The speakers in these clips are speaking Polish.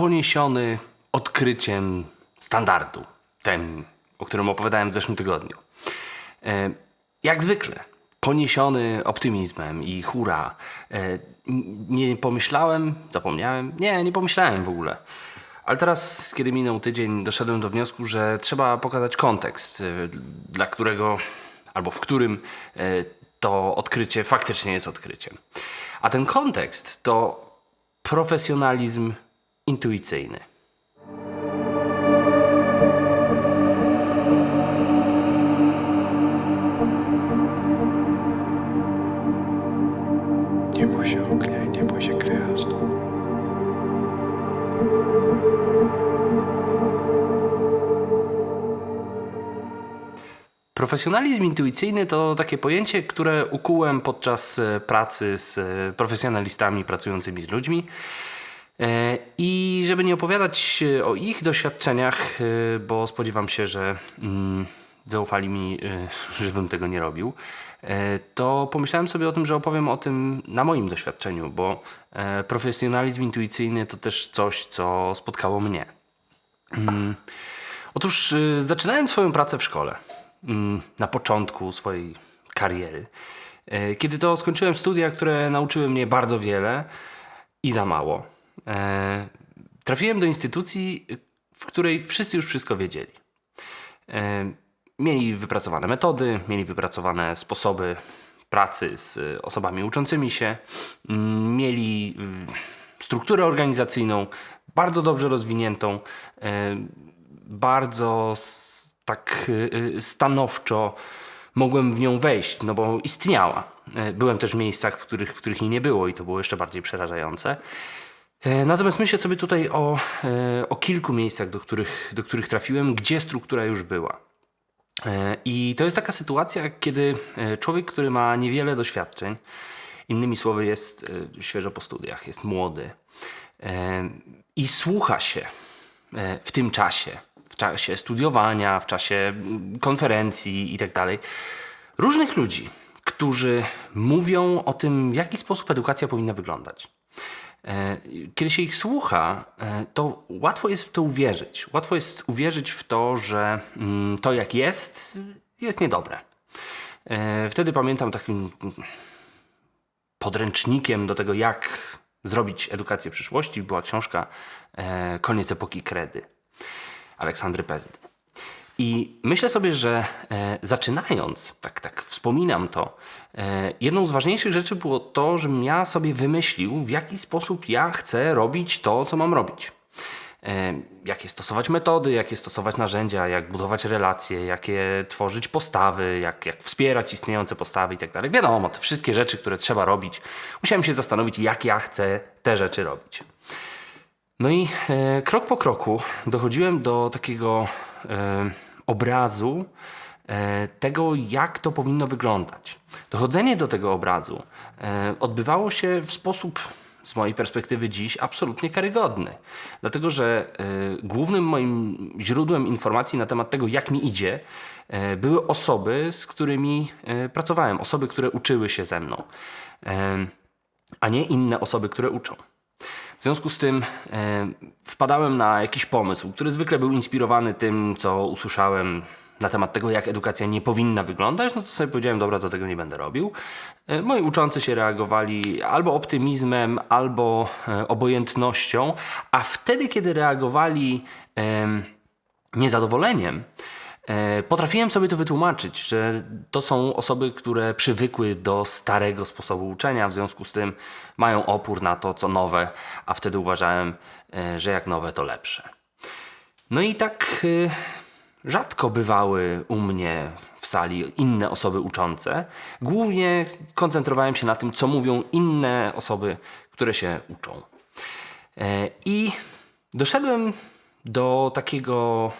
poniesiony odkryciem standardu, tym, o którym opowiadałem w zeszłym tygodniu. E, jak zwykle, poniesiony optymizmem i hura. E, nie pomyślałem, zapomniałem, nie, nie pomyślałem w ogóle. Ale teraz, kiedy minął tydzień, doszedłem do wniosku, że trzeba pokazać kontekst, e, dla którego albo w którym to odkrycie faktycznie jest odkryciem. A ten kontekst to profesjonalizm intuicyjny. Nie bój się ognia i nie bój się gwiazd. Profesjonalizm intuicyjny to takie pojęcie, które ukułem podczas e, pracy z e, profesjonalistami pracującymi z ludźmi. E, I żeby nie opowiadać e, o ich doświadczeniach, e, bo spodziewam się, że mm, zaufali mi, żebym tego nie robił, to pomyślałem sobie o tym, że opowiem o tym na moim doświadczeniu, bo profesjonalizm intuicyjny to też coś, co spotkało mnie. Mm. Otóż zaczynałem swoją pracę w szkole. mm, Na początku swojej kariery. Kiedy to skończyłem studia, które nauczyły mnie bardzo wiele i za mało. E, Trafiłem do instytucji, w której wszyscy już wszystko wiedzieli. E, Mieli wypracowane metody, mieli wypracowane sposoby pracy z osobami uczącymi się, mm, mieli y, strukturę organizacyjną bardzo dobrze rozwiniętą, e, bardzo tak y, stanowczo mogłem w nią wejść, no bo istniała. E, Byłem też w miejscach, w których, w których jej nie było i to było jeszcze bardziej przerażające. E, Natomiast myślę sobie tutaj o, e, o kilku miejscach, do których, do których trafiłem, gdzie struktura już była. E, I to jest taka sytuacja, kiedy człowiek, który ma niewiele doświadczeń, innymi słowy jest świeżo po studiach, jest młody i słucha się w tym czasie, w czasie studiowania, w czasie mm, konferencji i tak różnych ludzi, którzy mówią o tym, w jaki sposób edukacja powinna wyglądać. E, Kiedy się ich słucha, e, to łatwo jest w to uwierzyć. Łatwo jest uwierzyć w to, że mm, to jak jest, jest niedobre. E, Wtedy pamiętam takim mm, podręcznikiem do tego, jak zrobić edukację przyszłości, była książka Koniec epoki kredy Aleksandry Pezdy. I myślę sobie, że e, zaczynając, tak, tak wspominam to, e, jedną z ważniejszych rzeczy było to, żebym ja sobie wymyślił, w jaki sposób ja chcę robić to, co mam robić. E, jakie stosować metody, jakie stosować narzędzia, jak budować relacje, jakie tworzyć postawy, jak, jak wspierać istniejące postawy i tak. Wiadomo, te wszystkie rzeczy, które trzeba robić. Musiałem się zastanowić, jak ja chcę te rzeczy robić. No i e, krok po kroku dochodziłem do takiego e, obrazu e, tego, jak to powinno wyglądać. Dochodzenie do tego obrazu e, odbywało się w sposób, z mojej perspektywy dziś, absolutnie karygodny. Dlatego, że e, głównym moim źródłem informacji na temat tego, jak mi idzie, były osoby, z którymi pracowałem, osoby, które uczyły się ze mną, a nie inne osoby, które uczą. W związku z tym e, wpadałem na jakiś pomysł, który zwykle był inspirowany tym, co usłyszałem na temat tego, jak edukacja nie powinna wyglądać, no to sobie powiedziałem, dobra, to tego nie będę robił. E, moi uczący się reagowali albo optymizmem, albo e, obojętnością, a wtedy, kiedy reagowali em, niezadowoleniem, potrafiłem sobie to wytłumaczyć, że to są osoby, które przywykły do starego sposobu uczenia, w związku z tym mają opór na to, co nowe, a wtedy uważałem, e, że jak nowe, to lepsze. No i tak y, rzadko bywały u mnie w sali inne osoby uczące. Głównie koncentrowałem się na tym, co mówią inne osoby, które się uczą. E, I doszedłem do takiego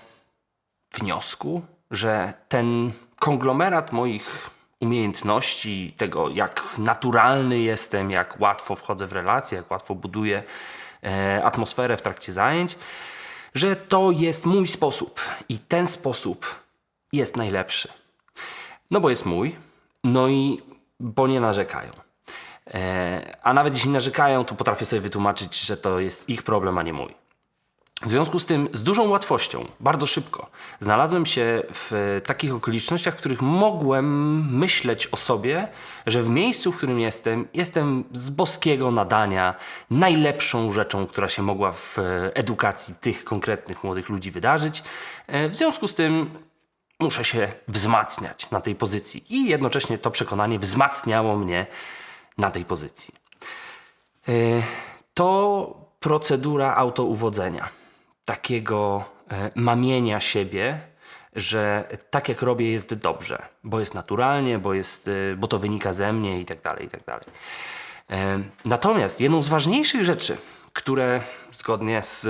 wniosku, że ten konglomerat moich umiejętności, tego jak naturalny jestem, jak łatwo wchodzę w relacje, jak łatwo buduję e, atmosferę w trakcie zajęć, że to jest mój sposób i ten sposób jest najlepszy. No bo jest mój, no i bo nie narzekają. E, a nawet jeśli narzekają, to potrafię sobie wytłumaczyć, że to jest ich problem, a nie mój. W związku z tym, z dużą łatwością, bardzo szybko, znalazłem się w takich okolicznościach, w których mogłem myśleć o sobie, że w miejscu, w którym jestem, jestem z boskiego nadania najlepszą rzeczą, która się mogła w edukacji tych konkretnych młodych ludzi wydarzyć. E, W związku z tym muszę się wzmacniać na tej pozycji. I jednocześnie to przekonanie wzmacniało mnie na tej pozycji. E, To procedura autouwodzenia, takiego e, mamienia siebie, że tak jak robię jest dobrze, bo jest naturalnie, bo, jest, e, bo to wynika ze mnie i tak dalej, i tak dalej. E, Natomiast jedną z ważniejszych rzeczy, które zgodnie z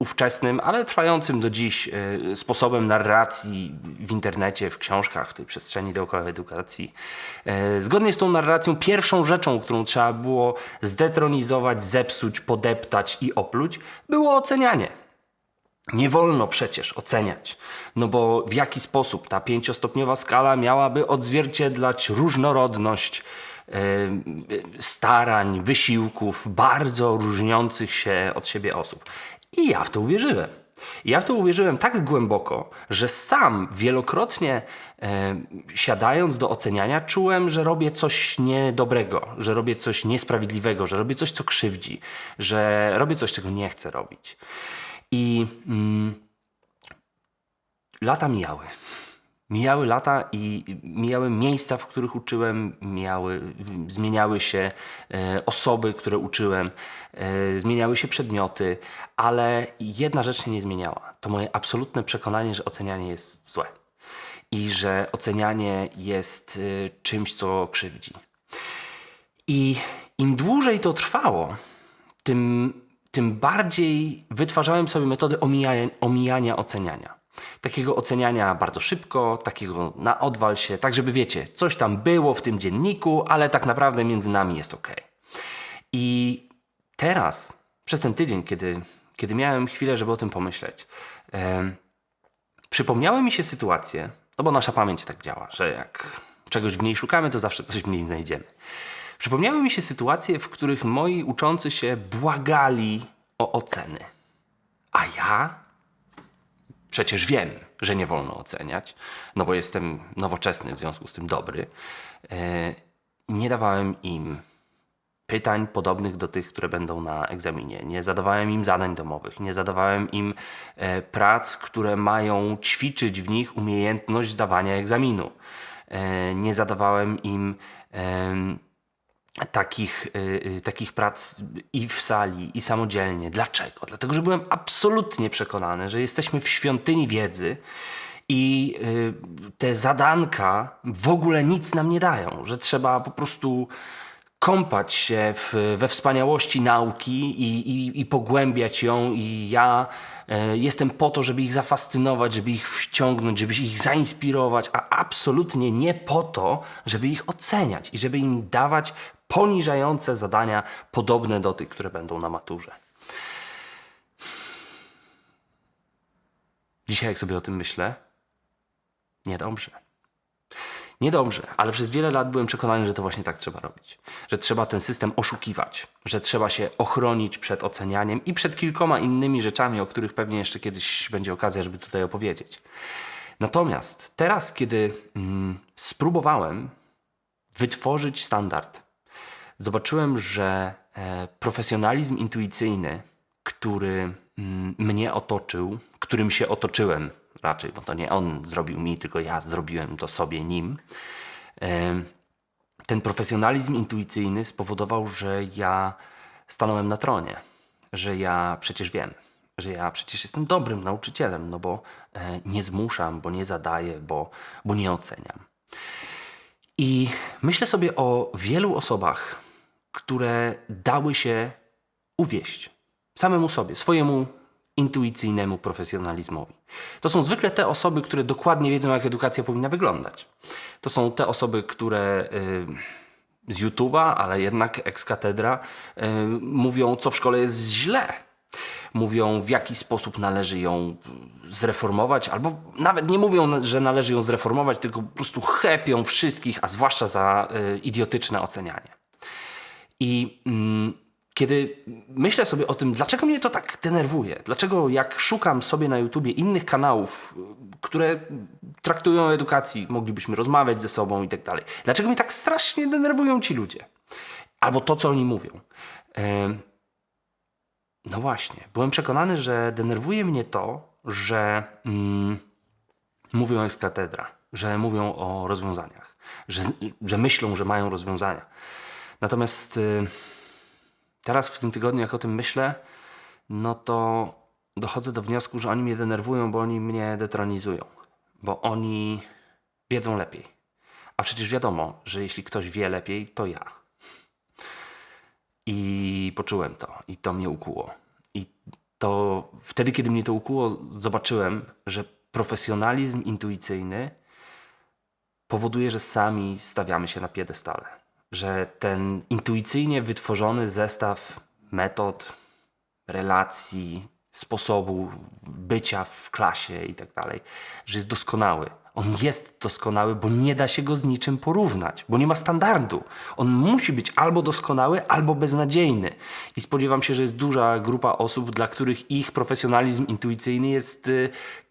ówczesnym, ale trwającym do dziś e, sposobem narracji w internecie, w książkach, w tej przestrzeni dookoła edukacji. E, Zgodnie z tą narracją, pierwszą rzeczą, którą trzeba było zdetronizować, zepsuć, podeptać i opluć, było ocenianie. Nie wolno przecież oceniać, no bo w jaki sposób ta pięciostopniowa skala miałaby odzwierciedlać różnorodność e, starań, wysiłków bardzo różniących się od siebie osób. I ja w to uwierzyłem. Ja w to uwierzyłem tak głęboko, że sam wielokrotnie e, siadając do oceniania, czułem, że robię coś niedobrego, że robię coś niesprawiedliwego, że robię coś, co krzywdzi, że robię coś, czego nie chcę robić. I mm, lata mijały. Mijały lata i mijały miejsca, w których uczyłem, mijały, zmieniały się e, osoby, które uczyłem, e, zmieniały się przedmioty, ale jedna rzecz się nie zmieniała. To moje absolutne przekonanie, że ocenianie jest złe i że ocenianie jest e, czymś, co krzywdzi. I im dłużej to trwało, tym, tym bardziej wytwarzałem sobie metody omijania, omijania oceniania. Takiego oceniania bardzo szybko, takiego na odwal się, tak żeby wiecie, coś tam było w tym dzienniku, ale tak naprawdę między nami jest ok. I teraz, przez ten tydzień, kiedy, kiedy miałem chwilę, żeby o tym pomyśleć, em, przypomniały mi się sytuacje, no bo nasza pamięć tak działa, że jak czegoś w niej szukamy, to zawsze coś w niej znajdziemy. Przypomniały mi się sytuacje, w których moi uczący się błagali o oceny. A ja przecież wiem, że nie wolno oceniać, no bo jestem nowoczesny, w związku z tym dobry. E, Nie dawałem im pytań podobnych do tych, które będą na egzaminie. Nie zadawałem im zadań domowych, nie zadawałem im e, prac, które mają ćwiczyć w nich umiejętność zdawania egzaminu. E, Nie zadawałem im takich, y, y, takich prac i w sali, i samodzielnie. Dlaczego? Dlatego, że byłem absolutnie przekonany, że jesteśmy w świątyni wiedzy i y, te zadanka w ogóle nic nam nie dają, że trzeba po prostu kąpać się w, we wspaniałości nauki i, i, i pogłębiać ją i ja jestem po to, żeby ich zafascynować, żeby ich wciągnąć, żeby ich zainspirować, a absolutnie nie po to, żeby ich oceniać i żeby im dawać poniżające zadania podobne do tych, które będą na maturze. Dzisiaj, jak sobie o tym myślę, niedobrze. Niedobrze, ale przez wiele lat byłem przekonany, że to właśnie tak trzeba robić. Że trzeba ten system oszukiwać, że trzeba się ochronić przed ocenianiem i przed kilkoma innymi rzeczami, o których pewnie jeszcze kiedyś będzie okazja, żeby tutaj opowiedzieć. Natomiast teraz, kiedy mm, spróbowałem wytworzyć standard, zobaczyłem, że e, profesjonalizm intuicyjny, który mm, mnie otoczył, którym się otoczyłem raczej, bo to nie on zrobił mi, tylko ja zrobiłem to sobie nim. em, Ten profesjonalizm intuicyjny spowodował, że ja stanąłem na tronie, że ja przecież wiem, że ja przecież jestem dobrym nauczycielem, no bo e, nie zmuszam, bo nie zadaję, bo, bo nie oceniam. I myślę sobie o wielu osobach, które dały się uwieść samemu sobie, swojemu intuicyjnemu profesjonalizmowi. To są zwykle te osoby, które dokładnie wiedzą, jak edukacja powinna wyglądać. To są te osoby, które y, z YouTube'a, ale jednak ex katedra, y, mówią, co w szkole jest źle. Mówią, w jaki sposób należy ją zreformować, albo nawet nie mówią, że należy ją zreformować, tylko po prostu chepią wszystkich, a zwłaszcza za y, idiotyczne ocenianie. I mm, kiedy myślę sobie o tym, dlaczego mnie to tak denerwuje, dlaczego jak szukam sobie na YouTubie innych kanałów, które traktują o edukacji, moglibyśmy rozmawiać ze sobą i tak dalej, dlaczego mnie tak strasznie denerwują ci ludzie? Albo to, co oni mówią. No właśnie, byłem przekonany, że denerwuje mnie to, że mm, mówią ex katedra, że mówią o rozwiązaniach, że, że myślą, że mają rozwiązania. Natomiast y, teraz w tym tygodniu, jak o tym myślę, no to dochodzę do wniosku, że oni mnie denerwują, bo oni mnie detronizują, bo oni wiedzą lepiej. A przecież wiadomo, że jeśli ktoś wie lepiej, to ja. I poczułem to, i to mnie ukuło. I to wtedy, kiedy mnie to ukuło, zobaczyłem, że profesjonalizm intuicyjny powoduje, że sami stawiamy się na piedestale. Że ten intuicyjnie wytworzony zestaw metod, relacji, sposobu bycia w klasie i tak dalej, że jest doskonały. On jest doskonały, bo nie da się go z niczym porównać, bo nie ma standardu. On musi być albo doskonały, albo beznadziejny. I spodziewam się, że jest duża grupa osób, dla których ich profesjonalizm intuicyjny jest y,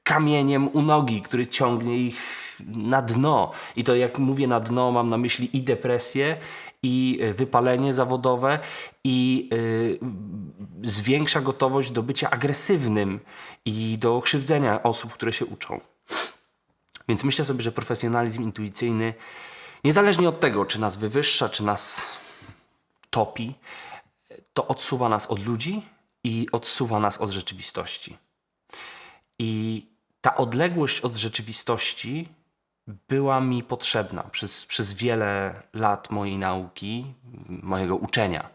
kamieniem u nogi, który ciągnie ich na dno. I to jak mówię na dno, mam na myśli i depresję, i y, wypalenie zawodowe, i y, zwiększa gotowość do bycia agresywnym i do krzywdzenia osób, które się uczą. Więc myślę sobie, że profesjonalizm intuicyjny, niezależnie od tego, czy nas wywyższa, czy nas topi, to odsuwa nas od ludzi i odsuwa nas od rzeczywistości. I ta odległość od rzeczywistości była mi potrzebna przez, przez wiele lat mojej nauki, mojego uczenia.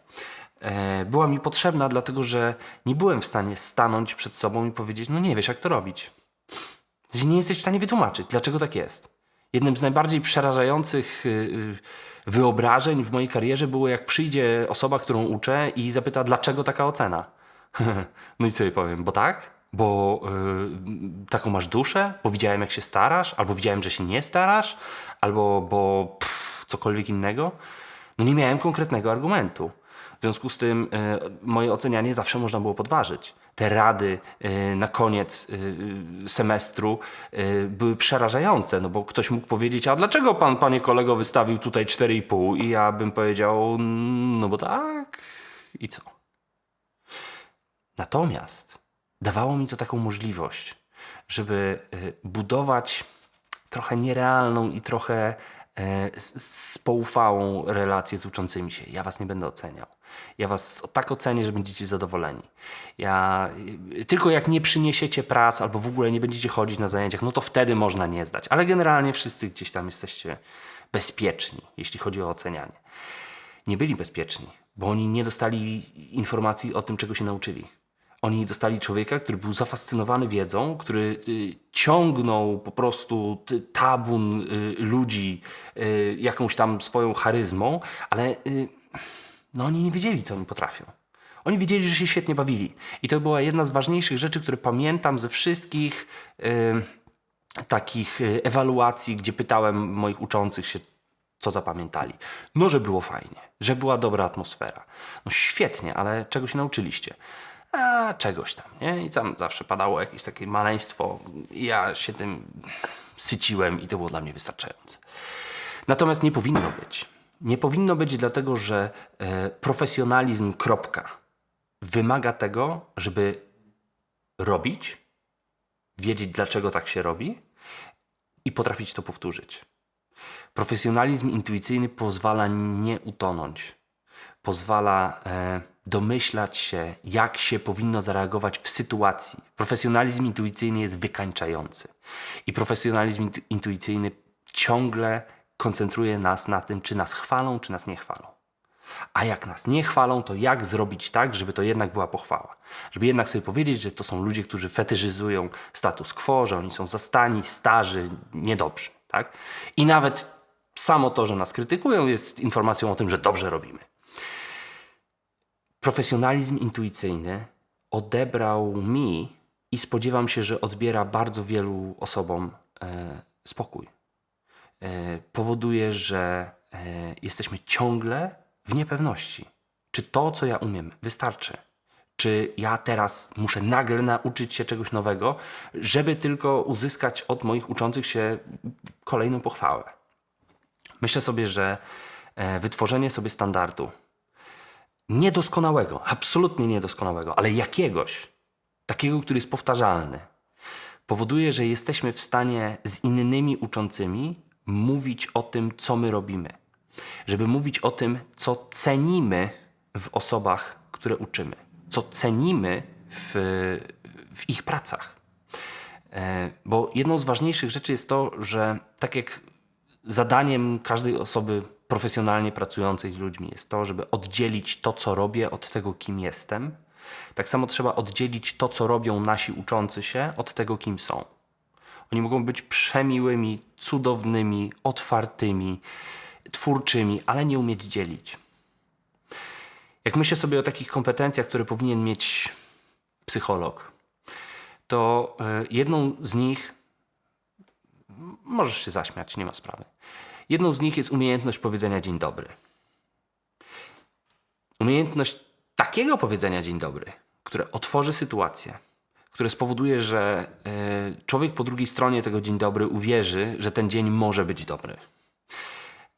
E, Była mi potrzebna, dlatego że nie byłem w stanie stanąć przed sobą i powiedzieć: No nie wiesz, jak to robić. Nie jesteś w stanie wytłumaczyć, dlaczego tak jest. Jednym z najbardziej przerażających y, y, wyobrażeń w mojej karierze było, jak przyjdzie osoba, którą uczę i zapyta, dlaczego taka ocena. no i co jej powiem, bo tak? Bo y, taką masz duszę? Bo widziałem, jak się starasz? Albo widziałem, że się nie starasz? Albo bo pff, cokolwiek innego? No nie miałem konkretnego argumentu. W związku z tym e, moje ocenianie zawsze można było podważyć. Te rady e, na koniec e, semestru e, były przerażające, no bo ktoś mógł powiedzieć, a dlaczego pan, panie kolego, wystawił tutaj 4,5? I ja bym powiedział, no bo tak. I co? Natomiast dawało mi to taką możliwość, żeby e, budować trochę nierealną i trochę e, z- z poufałą relację z uczącymi się. Ja was nie będę oceniał. Ja was tak ocenię, że będziecie zadowoleni. Ja, y, tylko jak nie przyniesiecie prac albo w ogóle nie będziecie chodzić na zajęciach, no to wtedy można nie zdać. Ale generalnie wszyscy gdzieś tam jesteście bezpieczni, jeśli chodzi o ocenianie. Nie byli bezpieczni, bo oni nie dostali informacji o tym, czego się nauczyli. Oni dostali człowieka, który był zafascynowany wiedzą, który y, ciągnął po prostu tabun y, ludzi y, jakąś tam swoją charyzmą, ale no oni nie wiedzieli, co oni potrafią. Oni wiedzieli, że się świetnie bawili. I to była jedna z ważniejszych rzeczy, które pamiętam ze wszystkich takich ewaluacji, gdzie pytałem moich uczących się, co zapamiętali. No, że było fajnie, że była dobra atmosfera. No świetnie, ale czego się nauczyliście? A, czegoś tam, nie? I tam zawsze padało jakieś takie maleństwo. Ja się tym syciłem i to było dla mnie wystarczające. Natomiast nie powinno być. Nie powinno być dlatego, że e, profesjonalizm, kropka, wymaga tego, żeby robić, wiedzieć dlaczego tak się robi i potrafić to powtórzyć. Profesjonalizm intuicyjny pozwala nie utonąć. Pozwala e, domyślać się, jak się powinno zareagować w sytuacji. Profesjonalizm intuicyjny jest wykańczający. I profesjonalizm intu- intuicyjny ciągle koncentruje nas na tym, czy nas chwalą, czy nas nie chwalą. A jak nas nie chwalą, to jak zrobić tak, żeby to jednak była pochwała? Żeby jednak sobie powiedzieć, że to są ludzie, którzy fetyszyzują status quo, że oni są zastani, starzy, niedobrzy. Tak? I nawet samo to, że nas krytykują, jest informacją o tym, że dobrze robimy. Profesjonalizm intuicyjny odebrał mi i spodziewam się, że odbiera bardzo wielu osobom e, spokój. E, powoduje, że e, jesteśmy ciągle w niepewności. czy to, co ja umiem, wystarczy. Czy ja teraz muszę nagle nauczyć się czegoś nowego, żeby tylko uzyskać od moich uczących się kolejną pochwałę. Myślę sobie, że e, wytworzenie sobie standardu, niedoskonałego, absolutnie niedoskonałego, ale jakiegoś, takiego, który jest powtarzalny, powoduje, że jesteśmy w stanie z innymi uczącymi mówić o tym, co my robimy. Żeby mówić o tym, co cenimy w osobach, które uczymy, co cenimy w, w ich pracach. E, Bo jedną z ważniejszych rzeczy jest to, że tak jak zadaniem każdej osoby profesjonalnie pracującej z ludźmi jest to, żeby oddzielić to, co robię, od tego, kim jestem. Tak samo trzeba oddzielić to, co robią nasi uczący się, od tego, kim są. Oni mogą być przemiłymi, cudownymi, otwartymi, twórczymi, ale nie umieć dzielić. Jak myślę sobie o takich kompetencjach, które powinien mieć psycholog, to y, jedną z nich Możesz się zaśmiać, nie ma sprawy. Jedną z nich jest umiejętność powiedzenia dzień dobry. Umiejętność takiego powiedzenia dzień dobry, które otworzy sytuację, które spowoduje, że y, człowiek po drugiej stronie tego dzień dobry uwierzy, że ten dzień może być dobry.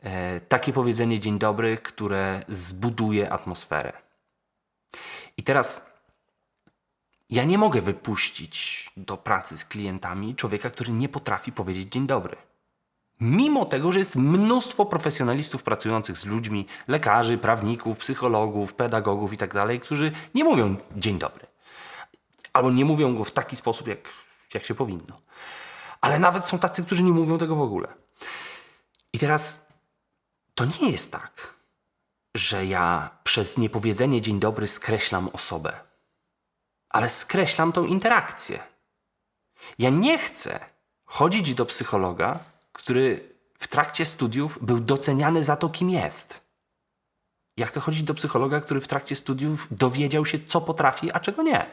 E, takie powiedzenie dzień dobry, które zbuduje atmosferę. I teraz ja nie mogę wypuścić do pracy z klientami człowieka, który nie potrafi powiedzieć dzień dobry. Mimo tego, że jest mnóstwo profesjonalistów pracujących z ludźmi, lekarzy, prawników, psychologów, pedagogów itd., którzy nie mówią dzień dobry. Albo nie mówią go w taki sposób, jak, jak się powinno. Ale nawet są tacy, którzy nie mówią tego w ogóle. I teraz to nie jest tak, że ja przez niepowiedzenie dzień dobry skreślam osobę ale skreślam tą interakcję. Ja nie chcę chodzić do psychologa, który w trakcie studiów był doceniany za to, kim jest. Ja chcę chodzić do psychologa, który w trakcie studiów dowiedział się, co potrafi, a czego nie.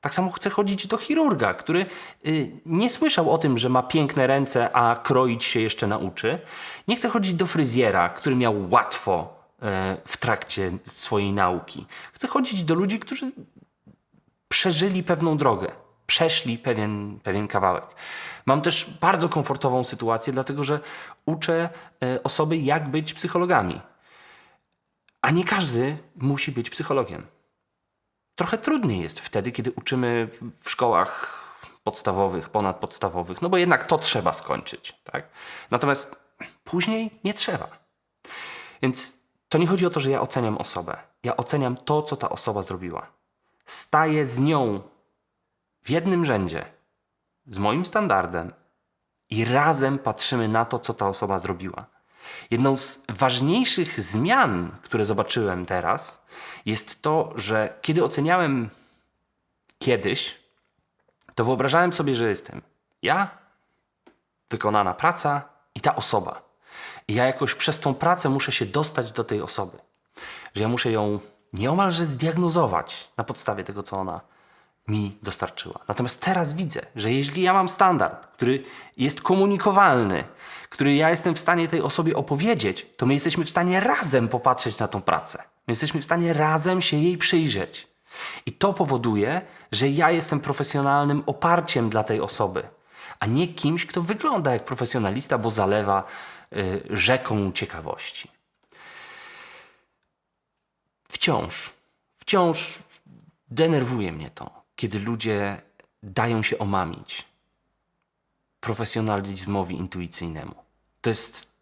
Tak samo chcę chodzić do chirurga, który y, nie słyszał o tym, że ma piękne ręce, a kroić się jeszcze nauczy. Nie chcę chodzić do fryzjera, który miał łatwo y, w trakcie swojej nauki. Chcę chodzić do ludzi, którzy przeżyli pewną drogę, przeszli pewien, pewien kawałek. Mam też bardzo komfortową sytuację, dlatego że uczę e, osoby, jak być psychologami. A nie każdy musi być psychologiem. Trochę trudniej jest wtedy, kiedy uczymy w szkołach podstawowych, ponadpodstawowych, no bo jednak to trzeba skończyć. Tak? Natomiast później nie trzeba. Więc to nie chodzi o to, że ja oceniam osobę. Ja oceniam to, co ta osoba zrobiła staję z nią w jednym rzędzie, z moim standardem i razem patrzymy na to, co ta osoba zrobiła. Jedną z ważniejszych zmian, które zobaczyłem teraz, jest to, że kiedy oceniałem kiedyś, to wyobrażałem sobie, że jestem ja, wykonana praca i ta osoba. I ja jakoś przez tą pracę muszę się dostać do tej osoby. Że ja muszę ją nieomalże zdiagnozować na podstawie tego, co ona mi dostarczyła. Natomiast teraz widzę, że jeśli ja mam standard, który jest komunikowalny, który ja jestem w stanie tej osobie opowiedzieć, to my jesteśmy w stanie razem popatrzeć na tą pracę. My jesteśmy w stanie razem się jej przyjrzeć. I to powoduje, że ja jestem profesjonalnym oparciem dla tej osoby, a nie kimś, kto wygląda jak profesjonalista, bo zalewa y, rzeką ciekawości wciąż, wciąż denerwuje mnie to, kiedy ludzie dają się omamić profesjonalizmowi intuicyjnemu. To jest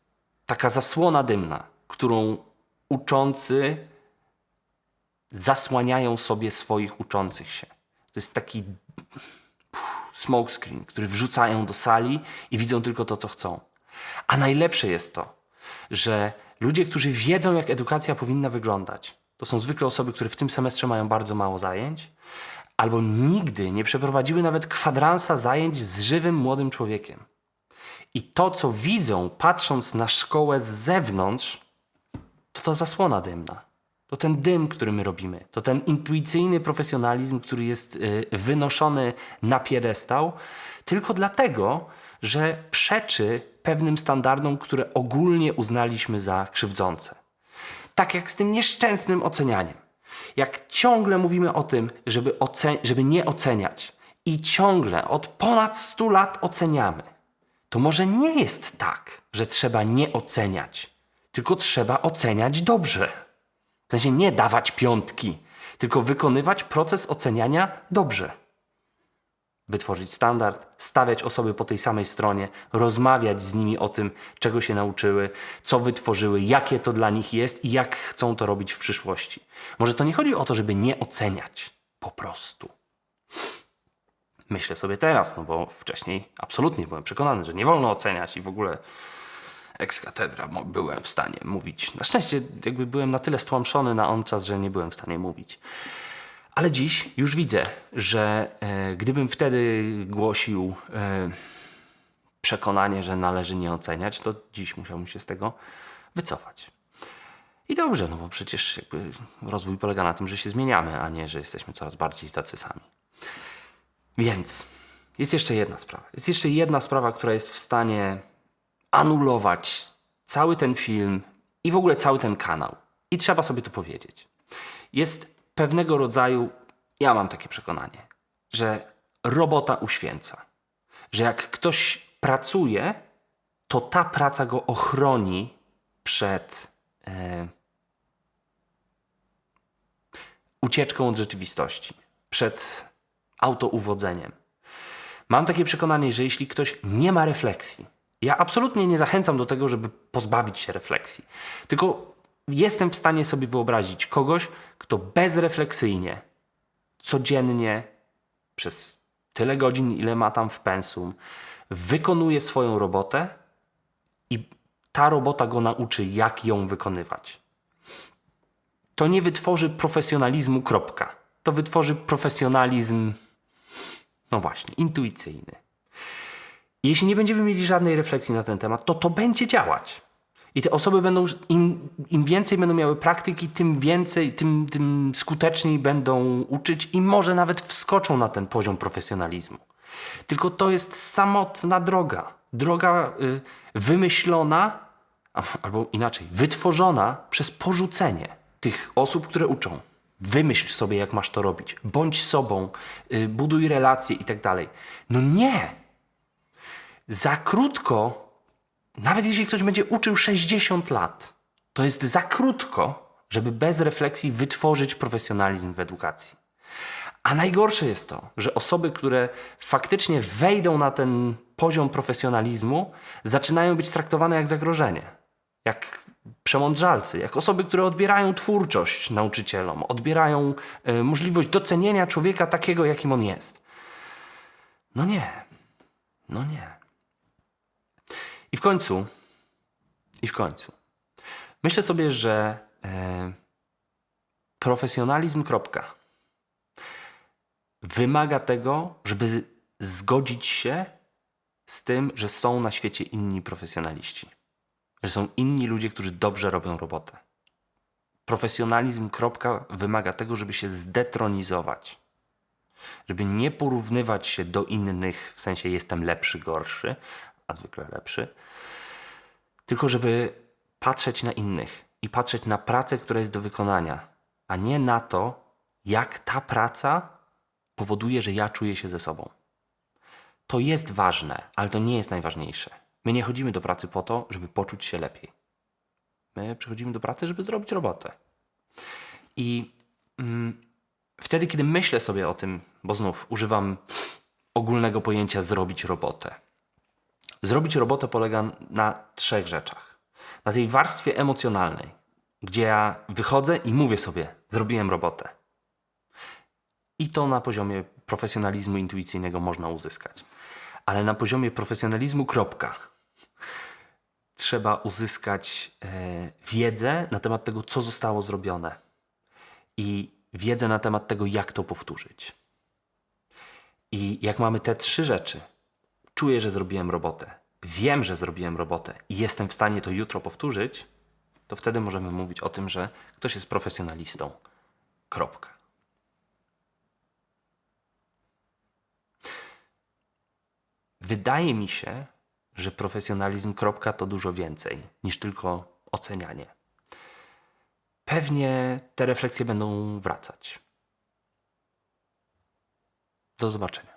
taka zasłona dymna, którą uczący zasłaniają sobie swoich uczących się. To jest taki smokescreen, który wrzucają do sali i widzą tylko to, co chcą. A najlepsze jest to, że ludzie, którzy wiedzą, jak edukacja powinna wyglądać, to są zwykle osoby, które w tym semestrze mają bardzo mało zajęć, albo nigdy nie przeprowadziły nawet kwadransa zajęć z żywym młodym człowiekiem. I to, co widzą, patrząc na szkołę z zewnątrz, to to zasłona dymna. To ten dym, który my robimy. To ten intuicyjny profesjonalizm, który jest y, wynoszony na piedestał, tylko dlatego, że przeczy pewnym standardom, które ogólnie uznaliśmy za krzywdzące. Tak jak z tym nieszczęsnym ocenianiem. Jak ciągle mówimy o tym, żeby, żeby nie oceniać i ciągle od ponad 100 lat oceniamy, to może nie jest tak, że trzeba nie oceniać, tylko trzeba oceniać dobrze. W sensie nie dawać piątki, tylko wykonywać proces oceniania dobrze. Wytworzyć standard, stawiać osoby po tej samej stronie, rozmawiać z nimi o tym, czego się nauczyły, co wytworzyły, jakie to dla nich jest i jak chcą to robić w przyszłości. Może to nie chodzi o to, żeby nie oceniać, po prostu. Myślę sobie teraz, no bo wcześniej absolutnie byłem przekonany, że nie wolno oceniać i w ogóle ex katedra byłem w stanie mówić. Na szczęście jakby byłem na tyle stłamszony na on czas, że nie byłem w stanie mówić. Ale dziś już widzę, że e, gdybym wtedy głosił e, przekonanie, że należy nie oceniać, to dziś musiałbym się z tego wycofać. I dobrze, no bo przecież rozwój polega na tym, że się zmieniamy, a nie, że jesteśmy coraz bardziej tacy sami. Więc jest jeszcze jedna sprawa. Jest jeszcze jedna sprawa, która jest w stanie anulować cały ten film i w ogóle cały ten kanał. I trzeba sobie to powiedzieć. Jest pewnego rodzaju, ja mam takie przekonanie, że robota uświęca. Że jak ktoś pracuje, to ta praca go ochroni przed e, ucieczką od rzeczywistości, przed autouwodzeniem. Mam takie przekonanie, że jeśli ktoś nie ma refleksji, ja absolutnie nie zachęcam do tego, żeby pozbawić się refleksji, tylko jestem w stanie sobie wyobrazić kogoś, kto bezrefleksyjnie, codziennie, przez tyle godzin, ile ma tam w pensum, wykonuje swoją robotę i ta robota go nauczy, jak ją wykonywać to nie wytworzy profesjonalizmu, kropka. To wytworzy profesjonalizm, no właśnie, intuicyjny. Jeśli nie będziemy mieli żadnej refleksji na ten temat, to to będzie działać. I te osoby będą, im, im więcej będą miały praktyki, tym więcej, tym, tym skuteczniej będą uczyć i może nawet wskoczą na ten poziom profesjonalizmu. Tylko to jest samotna droga. Droga y, wymyślona, albo inaczej, wytworzona przez porzucenie tych osób, które uczą. Wymyśl sobie, jak masz to robić. Bądź sobą, y, buduj relacje i tak dalej. No nie! Za krótko, nawet jeśli ktoś będzie uczył 60 lat, to jest za krótko, żeby bez refleksji wytworzyć profesjonalizm w edukacji. A najgorsze jest to, że osoby, które faktycznie wejdą na ten poziom profesjonalizmu, zaczynają być traktowane jak zagrożenie. Jak przemądrzalcy, jak osoby, które odbierają twórczość nauczycielom, odbierają e, możliwość docenienia człowieka takiego, jakim on jest. No nie. No nie. I w końcu, i w końcu, myślę sobie, że e, profesjonalizm, kropka, wymaga tego, żeby zgodzić się z tym, że są na świecie inni profesjonaliści. Że są inni ludzie, którzy dobrze robią robotę. Profesjonalizm, kropka, wymaga tego, żeby się zdetronizować. Żeby nie porównywać się do innych, w sensie jestem lepszy, gorszy, a zwykle lepszy, tylko żeby patrzeć na innych i patrzeć na pracę, która jest do wykonania, a nie na to, jak ta praca powoduje, że ja czuję się ze sobą. To jest ważne, ale to nie jest najważniejsze. My nie chodzimy do pracy po to, żeby poczuć się lepiej. My przychodzimy do pracy, żeby zrobić robotę. I mm, wtedy, kiedy myślę sobie o tym, bo znów używam ogólnego pojęcia zrobić robotę. Zrobić robotę polega na trzech rzeczach. Na tej warstwie emocjonalnej, gdzie ja wychodzę i mówię sobie, zrobiłem robotę. I to na poziomie profesjonalizmu intuicyjnego można uzyskać. Ale na poziomie profesjonalizmu, kropka. Trzeba uzyskać e, wiedzę na temat tego, co zostało zrobione. I wiedzę na temat tego, jak to powtórzyć. I jak mamy te trzy rzeczy, czuję, że zrobiłem robotę, wiem, że zrobiłem robotę i jestem w stanie to jutro powtórzyć, to wtedy możemy mówić o tym, że ktoś jest profesjonalistą. Kropka. Wydaje mi się, że profesjonalizm kropka to dużo więcej niż tylko ocenianie. pewnie te refleksje będą wracać. Do zobaczenia.